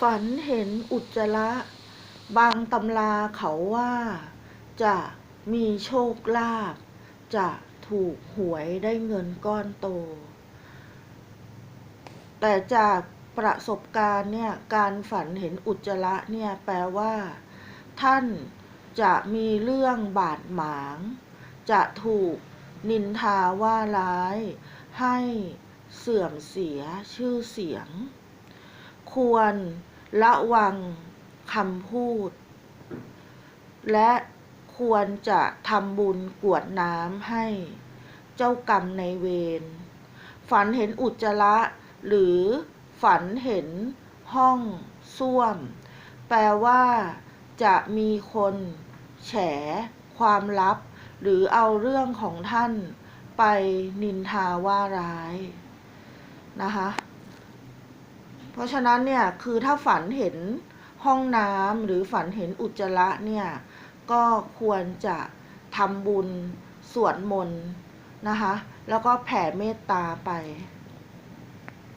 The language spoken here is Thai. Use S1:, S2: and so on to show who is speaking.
S1: ฝันเห็นอุจจาระ บางตำราเขาว่า จะมีโชคลาภจะถูกหวยได้เงินก้อนโต แต่จากประสบการณ์เนี่ยการฝันเห็นอุจจาระเนี่ยแปลว่า ท่านจะมีเรื่องบาดหมาง จะถูกนินทาว่าร้าย ให้เสื่อมเสียชื่อเสียง ควรระวังคำพูด และควรจะทำบุญกวดน้ำให้เจ้ากรรมในเวร ฝันเห็นอุจจาระ หรือฝันเห็นห้องส้วม แปลว่าจะมีคนแฉความลับ หรือเอาเรื่องของท่านไปนินทาว่าร้ายนะคะ เพราะฉะนั้นเนี่ยคือถ้าฝันเห็นห้องน้ำหรือฝันเห็นอุจจาระเนี่ยก็ควรจะทำบุญสวดมนต์นะคะ แล้วก็แผ่เมตตาไป